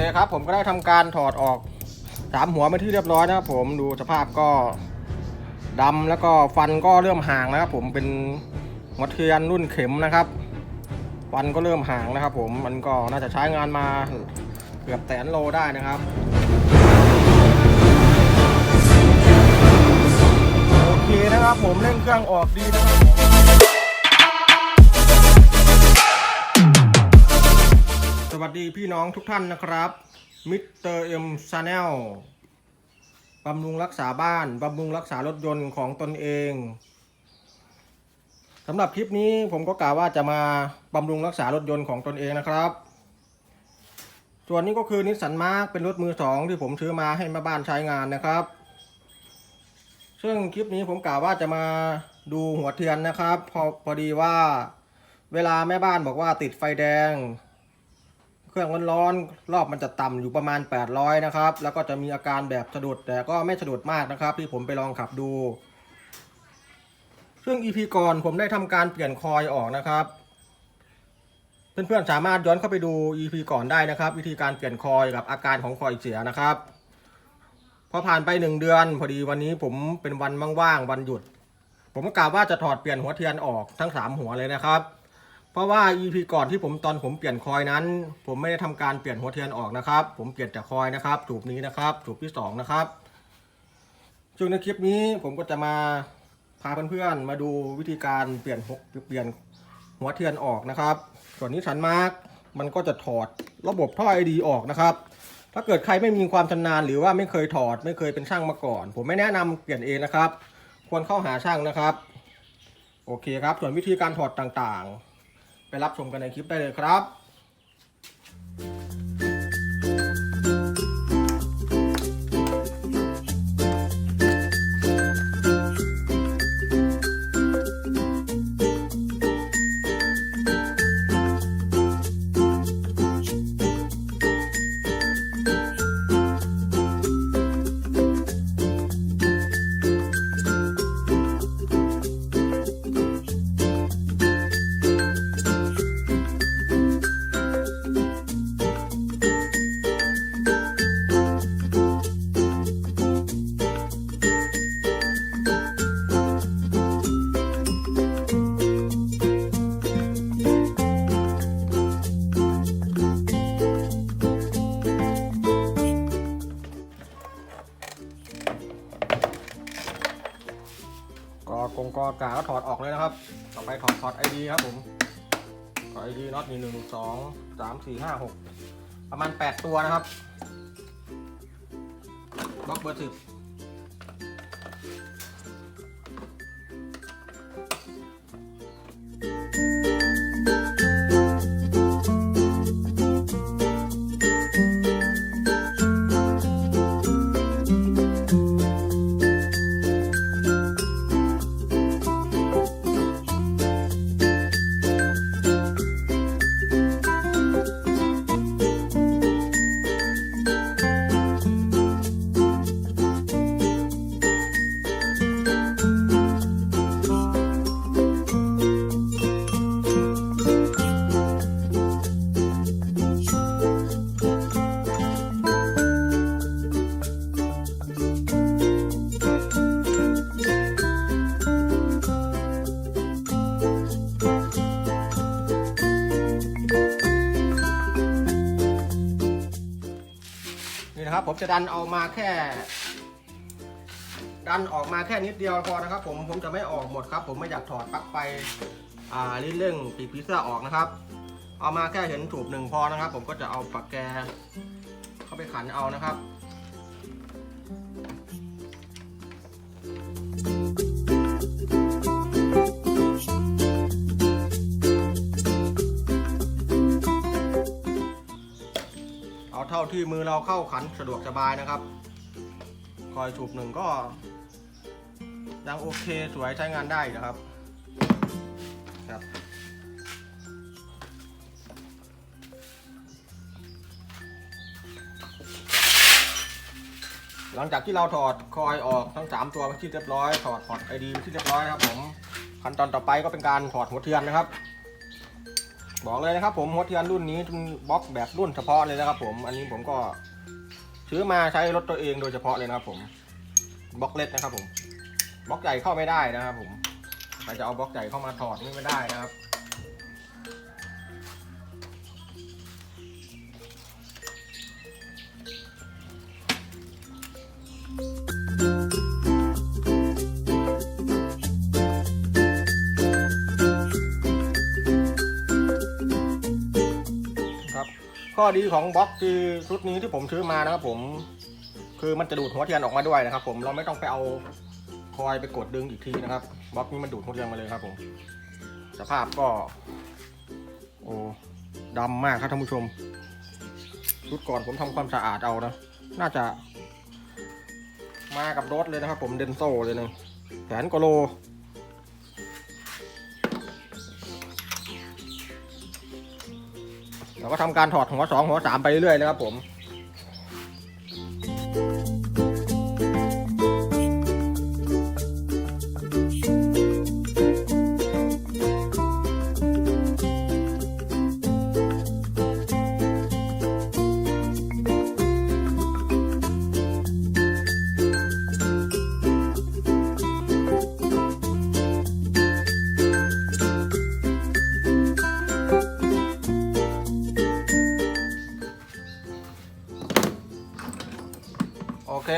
เคครับผมก็ได้ทำการถอดออกสามหัวมาที่เรียบร้อยนะครับผมดูสภาพก็ดำแล้วก็ฟันก็เริ่มห่างนะครับผมเป็นหัวเทียนรุ่นเข็มนะครับ ฟันก็เริ่มห่างนะครับ ผมมันก็น่าจะใช้งานมาเกือบแสนโลได้นะครับโอเคนะครับผมเร่งเครื่องออกดีนะครับ วัสดีพี่น้องทุกท่านนะครับมิสเตอร์เอ็มชาแนลบำรุงรักษาบ้านบำรุงรักษารถยนต์ของตนเองสำหรับคลิปนี้ผมก็กล่าวว่าจะมาบำรุงรักษารถยนต์ของตนเองนะครับ ส่วนนี้ก็คือนิสสันมาร์กเป็นรถมือสองที่ผมซื้อมาให้แม่บ้านใช้งานนะครับ ซึ่งคลิปนี้ผมกล่าวว่าจะมาดูหัวเทียนนะครับ พอพอดีว่าเวลาแม่บ้านบอกว่าติดไฟแดง รื่องมันร้อนรอบมันจะต่ำอยู่ประมาณ 800 นะครับ แล้วก็จะมีอาการแบบสะดุดแต่ก็ไม่สะดุดมากนะครับ ที่ผมไปลองขับดู ซึ่ง EP ก่อนผมได้ทำการเปลี่ยนคอยออกนะครับ เพื่อนๆสามารถย้อนเข้าไปดู EP ก่อนได้นะครับ วิธีการเปลี่ยนคอยกับอาการของคอยเสียนะครับพอผ่านไปหนึ่งเดือนพอดีวันนี้ผมเป็นวันว่างๆวันหยุด ผมก็กล่าวว่าจะถอดเปลี่ยนหัวเทียนออกทั้งสามหัวเลยนะครับ ราะว่า EP ก่อนที่ผมตอนผมเปลี่ยนคอยนั้น ผมไม่ได้ทำการเปลี่ยนหัวเทียนออกนะครับ ผมเปลี่ยนแต่คอยนะครับจูบนี้นะครับจูบที่สองนะครับซึ่งในคลิปนี้ผมก็จะมาพาเพื่อนๆมาดูวิธีการเปลี่ยนหัวเปลี่ยนหัวเทียนออกนะครับ ส่วนนี้สันมาร์กมันก็จะถอดระบบท่อไอดีออกนะครับ ถ้าเกิดใครไม่มีความชำนาญหรือว่าไม่เคยถอด ไม่เคยเป็นช่างมาก่อน ผมไม่แนะนำเปลี่ยนเองนะครับ ควรเข้าหาช่างนะครับ โอเคครับ ส่วนวิธีการถอดต่างๆ ไปรับชมกันในคลิปได้เลยครับ กาก็ถอดออกเลยนะครับ ต่อไปถอดถอดไอดีครับผมถอดไอดีน็อตมีหนึ่งสองสามสี่ห้าหกประมาณแปดตัวนะครับบล็อกเบอร์สิบ นี่นะครับผมจะดันเอามาแค่ ดันออกมาแค่นิดเดียวพอนะครับ ผมผมจะไม่ออกหมดครับ ผมไม่อยากถอดปลั๊กไฟอ่าลิ้นเรื่องปีกพิซซ่าออกนะครับ เอามาแค่เห็นถูบหนึ่งพอนะครับ ผมก็จะเอาปากแกเข้าไปขันเอานะครับ เท่าที่มือเราเข้าขันสะดวกสบายนะครับ คอยถูกหนึ่งก็ ยังโอเคสวยใช้งานได้นะครับครับหลังจากที่เราถอดคอยออกทั้ง 3 ตัวเป็นที่เรียบร้อย ถอดถอดไอดีไปที่เรียบร้อยนะครับผมขั้นตอนต่อไปก็เป็นการถอดหัวเทียนนะครับ บอกเลยนะครับผมหัวเทียนรุ่นนี้เป็นบล็อกแบบรุ่นเฉพาะเลยนะครับผม อันนี้ผมก็ซื้อมาใช้รถตัวเองโดยเฉพาะเลยนะครับผมบล็อกเล็กนะครับผมบล็อกใหญ่เข้าไม่ได้นะครับผมใครจะเอาบล็อกใหญ่เข้ามาถอดนี่ไม่ได้นะครับครับ ข้อดีของบล็อกคือชุดนี้ที่ผมซื้อมานะครับผมคือมันจะดูดหัวเทียนออกมาด้วยนะครับ ผมเราไม่ต้องไปเอาคอยไปกดดึงอีกทีนะครับบล็อกนี้มันดูดหัวเทียนมาเลยครับ ผมสภาพก็ โอ้ดำมากครับท่านผู้ชม ชุดก่อนผมทำความสะอาดเอานะน่าจะ มากับรถเลยนะครับ ผมเดนโซเลยนะแสนกว่าโล เราก็ทำการถอดหัวสองหัวสามไปเรื่อยๆนะครับผม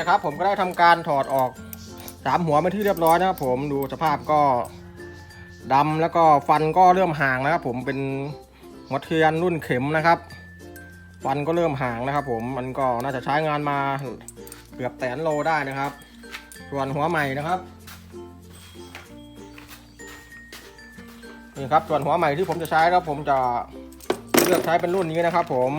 คครับ ผมก็ได้ทำการถอดออกสามหัวเป็นที่เรียบร้อยนะครับ ผมดูสภาพก็ดำแล้วก็ฟันก็เริ่มห่างนะครับ ผมเป็นหัวเทียนรุ่นเข็มนะครับ ฟันก็เริ่มห่างนะครับ ผมมันก็น่าจะใช้งานมาเกือบแสนโลได้นะครับ ส่วนหัวใหม่นะครับนี่ครับส่วนหัวใหม่ที่ผมจะใช้ครับผมจะเลือกใช้เป็นรุ่นนี้นะครับ ผม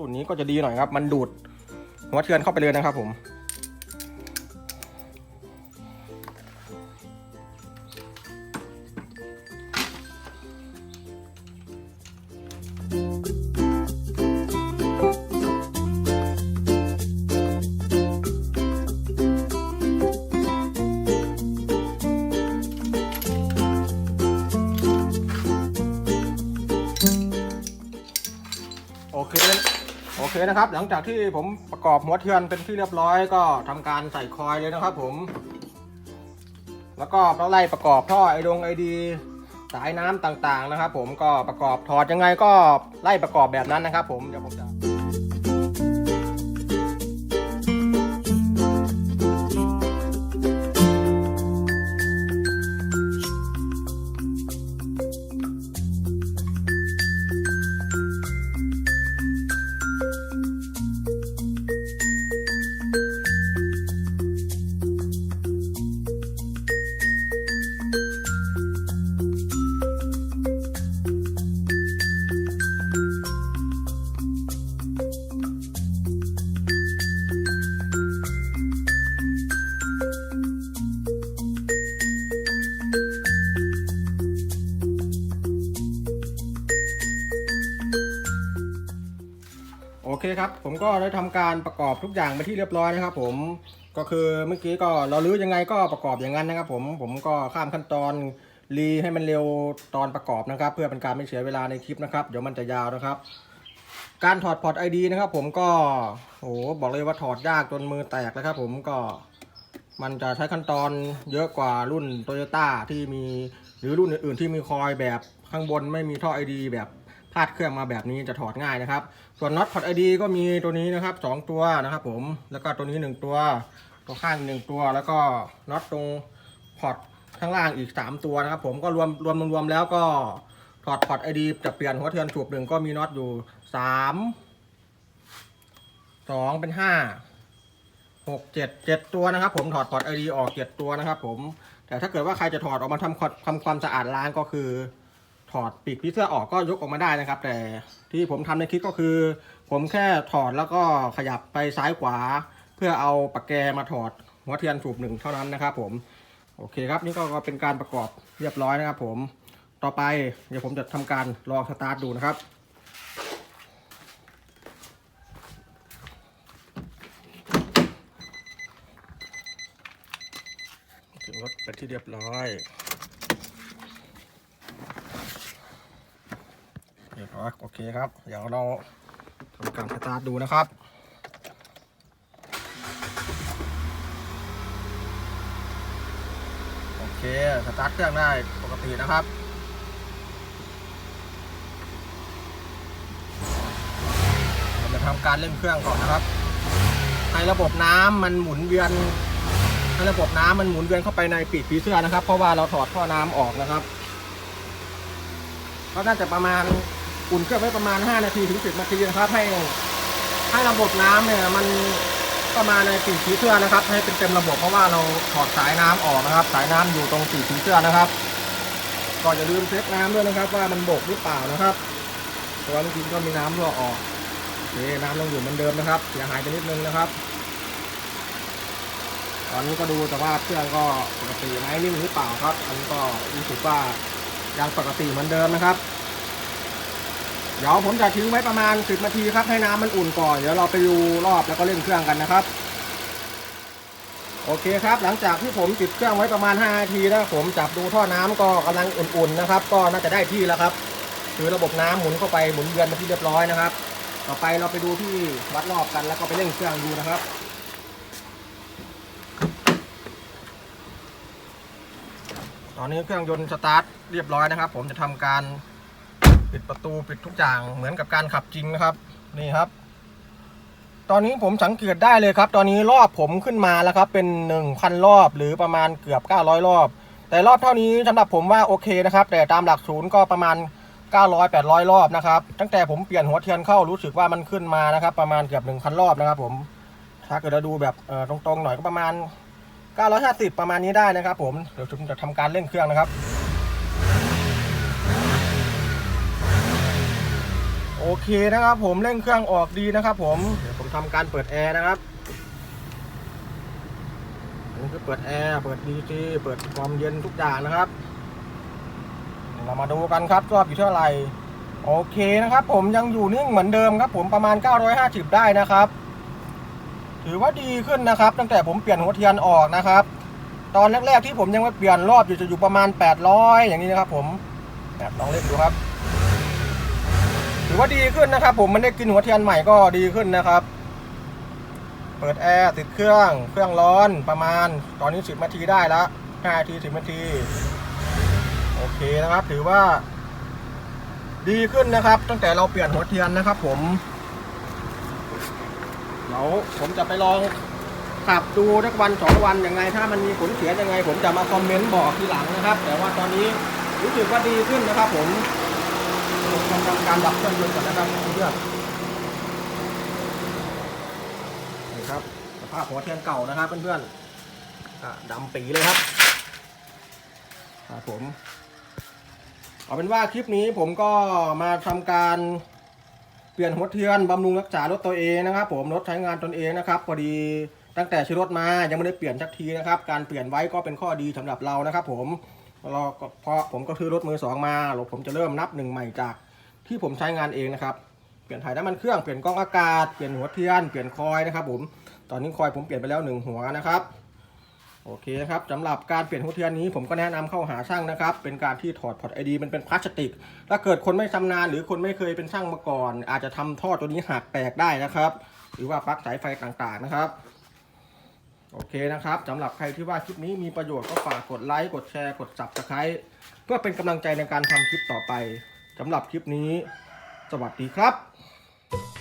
รุ่นนี้ก็จะดีหน่อยครับ มันดูดหัวเทือนเข้าไปเลยนะครับผม โอเค โอเคนะครับ หลังจากที่ผมประกอบหัวเทียนเป็นที่เรียบร้อยก็ทำการใส่คอยเลยนะครับ ผม แล้วก็ไล่ประกอบท่อไอดงไอดี สายน้ำต่างๆนะครับ ผมก็ประกอบถอดยังไงก็ไล่ประกอบแบบนั้นนะครับ ผมเดี๋ยวผมจะ เคครับผมก็ได้ทำการประกอบทุกอย่างไปที่เรียบร้อยนะครับ ผมก็คือเมื่อกี้ก็เราลื้อยังไงก็ประกอบอย่างนั้นนะครับ ผมผมก็ข้ามขั้นตอนรีให้มันเร็วตอนประกอบนะครับ เพื่อเป็นการไม่เสียเวลาในคลิปนะครับ เดี๋ยวมันจะยาวนะครับ การถอดพอร์ตไอดีนะครับ ผมก็โอ้โหบอกเลยว่าถอดยากจนมือแตกนะครับ ผมก็มันจะใช้ขั้นตอนเยอะกว่ารุ่นโตโยต้าที่มีหรือรุ่นอื่นๆที่มีคอยแบบข้างบนไม่มีท่อไอดีแบบ พาดเครื่องมาแบบนี้จะถอดง่ายนะครับ ส่วนน็อตพอร์ตไอดีก็มีตัวนี้นะครับสองตัวนะครับผมแล้วก็ตัวนี้หนึ่งตัว ตัวข้างหนึ่งตัว แล้วก็น็อตตรงพอร์ตข้างล่างอีกสามตัวนะครับ ผมก็รวมรวมรวมแล้วก็ถอดพอร์ตไอดีจะเปลี่ยนหัวเทียนสูบหนึ่งก็มีน็อตอยู่สามสองเป็นห้าหกเจ็ดเจ็ดตัวนะครับ ผมถอดพอร์ตไอดีออกเจ็ดตัวนะครับ ผมแต่ถ้าเกิดว่าใครจะถอดออกมาทำความทำความสะอาดร้านก็คือ ถอดปีกผีเสื้อออกก็ยกออกมาได้นะครับ แต่ที่ผมทำในคลิปก็คือ ผมแค่ถอดแล้วก็ขยับไปซ้ายขวา เพื่อเอาปากแกมาถอดหัวเทียนสูบหนึ่งเท่านั้นนะครับ ผมโอเคครับนี่ก็เป็นการประกอบเรียบร้อยนะครับ ผมต่อไปเดี๋ยวผมจะทำการลองสตาร์ทดูนะครับเรียบร้อยเรียบร้อย โอเคครับ เดี๋ยวเราทำการสตาร์ทดูนะครับโอเคสตาร์ทเครื่องได้ปกตินะครับเราจะทำการเร่งเครื่องก่อนนะครับ ให้ระบบน้ำมันหมุนเวียนให้ระบบน้ำมันหมุนเวียนเข้าไปในปีกผีเสื้อนะครับ เพราะว่าเราถอดท่อน้ำออกนะครับก็น่าจะประมาณ อุ่นเครื่องไว้ประมาณ 5 นาทีถึง 10 นาทีนะครับ ให้ให้ระบบน้ำเนี่ยมันก็มาณในปีกผีเสื้อนะครับ ให้เป็นเต็มระบบเพราะว่าเราถอดสายน้ำออกนะครับ สายน้ำอยู่ตรงปีกผีเสื้อนะครับ ก็อย่าลืมเช็คน้ำด้วยนะครับ ว่ามันบกหรือเปล่านะครับเพราะว่าเมื่อกี้ก็มีน้ำรั่วออกโอเคน้ำยังอยู่เหมือนเดิมนะครับเสียหายไปนิดนึงนะครับ ตอนนี้ก็ดูแต่ว่าเครื่องก็ปกติไหมนิ่งหรือเปล่าครับอันนี้ก็รู้สึกว่ายังปกติเหมือนเดิมนะครับ เดี๋ยวผมจะทิ้งไว้ประมาณ 10 นาทีครับให้น้ำมันอุ่นก่อน เดี๋ยวเราไปดูรอบแล้วก็เล่นเครื่องกันนะครับ โอเคครับ หลังจากที่ผมติดเครื่องไว้ประมาณ 5 นาทีแล้วผมจับดูท่อน้ำก็กำลังอุ่นๆนะครับ ก็น่าจะได้ที่แล้วครับ คือระบบน้ำหมุนเข้าไปหมุนเวียนมาที่เรียบร้อยนะครับ ต่อไปเราไปดูที่วัดรอบกันแล้วก็ไปเล่นเครื่องดูนะครับตอนนี้เครื่องยนต์สตาร์ทเรียบร้อยนะครับ ผมจะทำการ ปิดประตูปิดทุกอย่างเหมือนกับการขับจริงนะครับ นี่ครับ ตอนนี้ผมสังเกตได้เลยครับ ตอนนี้รอบผมขึ้นมาแล้วครับ เป็น 1,000 รอบหรือประมาณเกือบ 900 รอบ แต่รอบเท่านี้สำหรับผมว่าโอเคนะครับ แต่ตามหลักศูนย์ก็ประมาณ 900 800 รอบนะครับ ตั้งแต่ผมเปลี่ยนหัวเทียนเข้ารู้สึกว่ามันขึ้นมานะครับ ประมาณเกือบ 1,000 รอบนะครับ ผมถ้าเกิดเราดูแบบตรงๆหน่อยก็ประมาณ 950 ประมาณนี้ได้นะครับ ผมเดี๋ยวผมจะทำการเร่งเครื่องนะครับ โอ เคนะครับ ผมเร่งเครื่องออกดีนะครับ ผมเดี๋ยวผมทำการเปิดแอร์นะครับอันนี้คือเปิดแอร์เปิดดีซีเปิดความเย็นทุกอย่างนะครับเรามาดูกันครับรอบอยู่เท่าไหร่โอเคนะครับ ผมยังอยู่นิ่งเหมือนเดิมครับ ผมประมาณ 950 ได้นะครับ ถือว่าดีขึ้นนะครับ ตั้งแต่ผมเปลี่ยนหัวเทียนออกนะครับ ตอนแรกๆที่ผมยังไม่เปลี่ยนรอบอยู่จะอยู่ประมาณ 800 อย่างนี้นะครับ ผมแบบลองเล่นดูครับ ถือว่าดีขึ้นนะครับ ผมมันได้กินหัวเทียนใหม่ก็ดีขึ้นนะครับ เปิดแอร์ติดเครื่อง เครื่องร้อนประมาณ ตอนนี้10นาทีได้แล้ว5นาที10นาที โอเคนะครับ ถือว่า ดีขึ้นนะครับ ตั้งแต่เราเปลี่ยนหัวเทียนนะครับ ผมเดี๋ยวผมจะไปลองขับดูสักวันสองวันยังไง ถ้ามันมีผลเสียยังไง ผมจะมาคอมเมนต์บอกทีหลังนะครับ แต่ว่าตอนนี้รู้สึกว่าดีขึ้นนะครับ ผม ทำการดับเครื่องยนต์ก่อนนะครับเพื่อนนี่ครับสภาพหัวเทียนเก่านะครับเพื่อนๆอะดำปีเลยครับครับผมเอาเป็นว่าคลิปนี้ผมก็มาทำการเปลี่ยนหัวเทียนบำรุงรักษารถตัวเองนะครับ ผมรถใช้งานตนเองนะครับพอดีตั้งแต่ซื้รถมายังไม่ได้เปลี่ยนสักทีนะครับ การเปลี่ยนไว้ก็เป็นข้อดีสำหรับเรานะครับ ผม ราก็เพราะผมก็ซื้อรถมือสองมาแล้วผมจะเริ่มนับหนึ่งใหม่จากที่ผมใช้งานเองนะครับ เปลี่ยนถ่ายน้ำมันเครื่อง เปลี่ยนกล้องอากาศ เปลี่ยนหัวเทียน เปลี่ยนคอยนะครับผม ตอนนี้คอยผมเปลี่ยนไปแล้วหนึ่งหัวนะครับ โอเคครับสำหรับการเปลี่ยนหัวเทียนนี้ผมก็แนะนำเข้าหาช่างนะครับ เป็นการที่ถอดพอร์ตไอดีมันเป็นพลาสติก ถ้าเกิดคนไม่ชำนาญหรือคนไม่เคยเป็นช่างมาก่อน อาจจะทำท่อตัวนี้หักแตกได้นะครับ หรือว่าปลั๊กสายไฟต่างๆนะครับ โอเคนะครับสำหรับใครที่ว่าคลิปนี้มีประโยชน์ก็ฝากกดไลค์กดแชร์กด subscribe เพื่อเป็นกำลังใจในการทำคลิปต่อไปสำหรับคลิปนี้ สวัสดีครับ